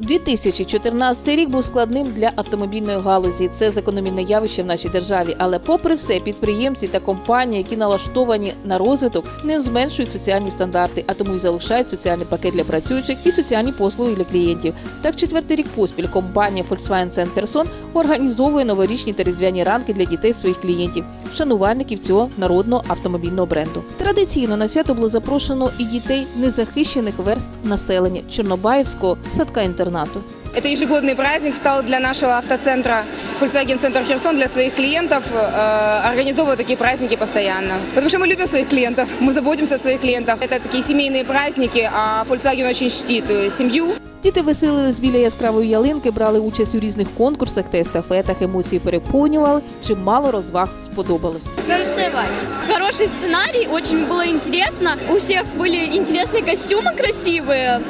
2014 рік був складним для автомобільної галузі. Це закономірне явище в нашій державі. Але, попри все, підприємці та компанії, які налаштовані на розвиток, не зменшують соціальні стандарти, а тому й залишають соціальний пакет для працюючих і соціальні послуги для клієнтів. Так, четвертий рік поспіль компанія Volkswagen Центр Херсон організовує новорічні та різдвяні ранки для дітей своїх клієнтів, шанувальників цього народного автомобільного бренду. Традиційно на свято було запрошено і дітей незахищених верств населення Чорнобаївського садка інтернату. Это ежегодный праздник стал для нашего автоцентра Volkswagen Центр Херсон, для своих клиентов. Э, организовывают такие праздники постоянно. Потому что мы любим своих клиентов, мы заботимся о своих клиентах. Это такие семейные праздники, а Volkswagen очень чтит э, семью. Діти веселились біля яскравої ялинки, брали участь у різних конкурсах та естафетах, емоції переповнювали, чимало розваг сподобалось. танцевать. Хороший сценарий, очень было интересно. У всех были интересные костюмы красивые.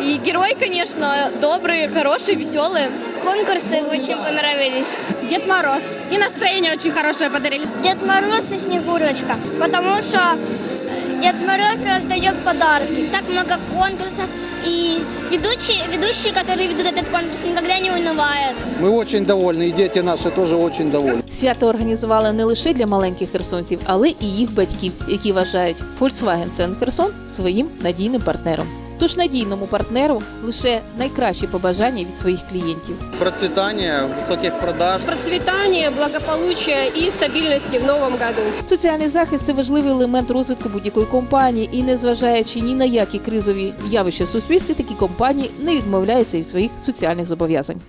И герой, конечно, добрый, хороший, веселый. Конкурсы очень понравились. Дед Мороз. И настроение очень хорошее подарили. Дед Мороз и Снегурочка, потому что Дед Мороз раздает подарки. Так много конкурсов, и ведущие, ведущие, которые ведут этот конкурс, никогда не унывают. Мы очень довольны, и дети наши тоже очень довольны. Свято організували не лише для маленьких херсонців, але і їх батьків, які вважають Volkswagen Центр Херсон своїм надійним партнером. Тож надійному партнеру лише найкращі побажання від своїх клієнтів. Процвітання високих продаж. процвітання, благополуччя і стабільності в новом году. Соціальний захист це важливий елемент розвитку будь-якої компанії, і незважаючи ні на які кризові явища в суспільстві, такі компанії не відмовляються від своїх соціальних зобов'язань.